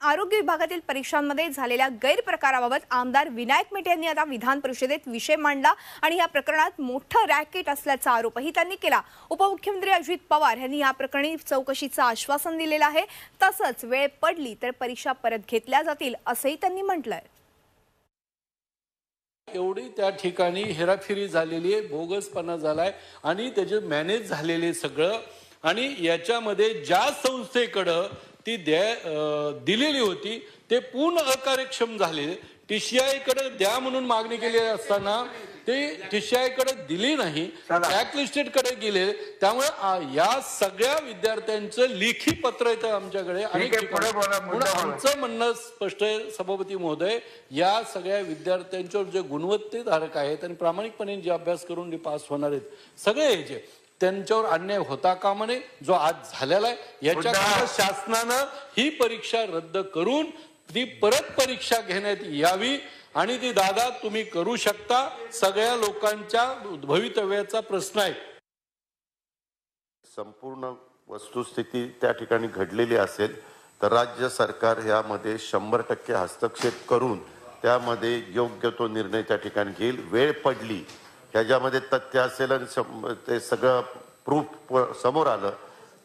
आरोग्य विभागातील परीक्षांमध्ये झालेल्या गैरप्रकाराबाबत आमदार विनायक मेटे यांनी आता विधान परिषदेत विषय मांडला आणि या प्रकरणात मोठं रॅकेट असल्याचा आरोपही त्यांनी केला. उपमुख्यमंत्री अजित पवार यांनी या प्रकरणी चौकशीचं आश्वासन दिलेलं आहे. तसंच वेळ पडली तर परीक्षा परत घेतल्या जातील असंही त्यांनी म्हटलंय. एवढी त्या ठिकाणी हेराफेरी झालेली आहे बोगसपणा झालाय आणि त्याचे मॅनेज झालेले सगळं. आणि याच्यामध्ये ज्या संस्थेकडं ती द्या दिलेली होती. ते पूर्ण अकार्यक्षम झाले. टीसीआयकडे द्या म्हणून मागणी केली असताना ते टीसीआयकडे दिली नाही. ब्लॅकलिस्टेडकडे गेले. त्यामुळे या सगळ्या विद्यार्थ्यांचं लेखी पत्र येतं आमच्याकडे. बोला. आमचं म्हणणं स्पष्ट आहे सभापती महोदय. या सगळ्या विद्यार्थ्यांच्यावर जे गुणवत्तेधारक आहेत आणि प्रामाणिकपणे जे अभ्यास करून जे पास होणार आहेत सगळे याचे त्यांच्यावर अन्याय होता कामा नये जो आज झालेला आहे याच्या. शासनानं ही परीक्षा रद्द करून ती परत परीक्षा घेण्यात यावी आणि ती दादा तुम्ही करू शकता. सगळ्या लोकांच्या भवितव्याचा प्रश्न आहे. संपूर्ण वस्तुस्थिती त्या ठिकाणी घडलेली असेल तर राज्य सरकार यामध्ये शंभर टक्के हस्तक्षेप करून त्यामध्ये योग्य तो निर्णय त्या ठिकाणी घेईल. वेळ पडली ह्याच्यामध्ये तथ्य असेल आणि ते सगळं प्रूफ समोर आलं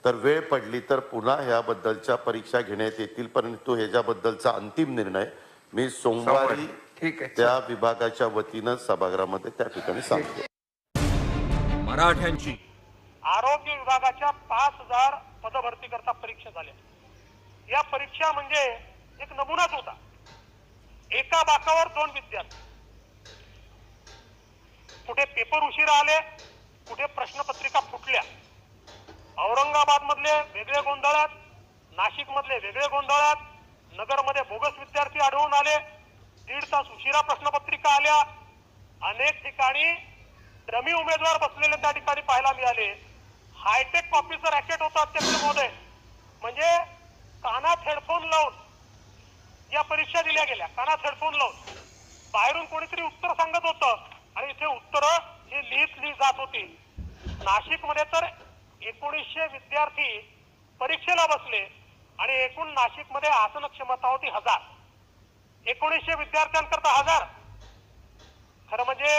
तर वेळ पडली तर पुन्हा ह्याबद्दलच्या परीक्षा घेण्यात येतील परंतु ह्याच्याबद्दलचा अंतिम निर्णय मी सोमवारी ठीक आहे. त्या विभागाच्या वतीनं सभागृहामध्ये त्या ठिकाणी सांगतो. मराठ्यांची. आरोग्य विभागाच्या पाच हजार पदभरती करता परीक्षा झाल्या. या परीक्षा म्हणजे एक नमुनाच होता. एका बाकावर दोन विद्यार्थी. कुठे पेपर उशिरा आले कुठे प्रश्नपत्रिका फुटल्या. औरंगाबाद मधले वेगळे गोंधळात नाशिक मधले वेगळे गोंधळात नगरमध्ये बोगस विद्यार्थी आढळून आले दीड तास उशिरा प्रश्नपत्रिका आल्या. अनेक ठिकाणी डमी उमेदवार बसलेले त्या ठिकाणी पाहायला मिळाले. हायटेक कॉपीचं रॅकेट होतं अध्यक्ष महोदय. म्हणजे कानात हेडफोन लावून या परीक्षा दिल्या गेल्या कानात हेडफोन लावून. बाहेरून कोणीतरी उत्तर सांगत होतं. तिथे उत्तरं ही लिहित लिहित जात होती. नाशिकमध्ये तर एकोणीसशे विद्यार्थी परीक्षेला बसले आणि एकूण नाशिकमध्ये आसन क्षमता होती हजार. एकोणीसशे विद्यार्थ्यांकरता हजार. खरं म्हणजे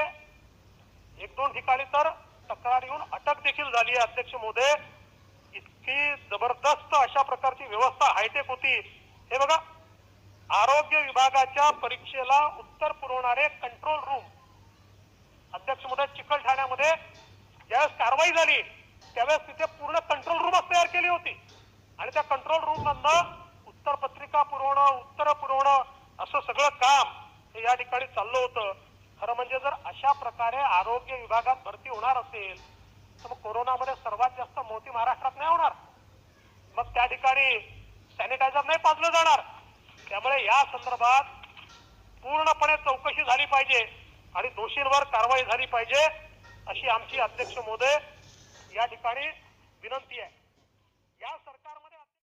एक दोन ठिकाणी तर तक्रार येऊन अटक देखील झाली आहे अध्यक्ष मोदे इतकी जबरदस्त अशा प्रकारची व्यवस्था हायटेक होती. हे बघा आरोग्य विभागाच्या परीक्षेला उत्तर पुरवणारे कंट्रोल रूम अध्यक्ष महोदय चिकलठाण्यामध्ये ज्यावेळेस कारवाई झाली त्यावेळेस तिथे पूर्ण कंट्रोल रूमच तयार केली होती. आणि त्या कंट्रोल रूम मधनं उत्तर पत्रिका पुरवणं उत्तर पुरवणं असं सगळं काम हे या ठिकाणी चाललं होतं. खरं म्हणजे जर अशा प्रकारे आरोग्य विभागात भरती होणार असेल तर मग कोरोनामध्ये सर्वात जास्त मोठी महाराष्ट्रात नाही होणार. मग त्या ठिकाणी सॅनिटायझर नाही पाजलं जाणार. त्यामुळे या संदर्भात पूर्णपणे चौकशी झाली पाहिजे. आणि दोषींवर कारवाई झाली पाहिजे अशी आमची अध्यक्ष महोदय या ठिकाणी विनंती आहे.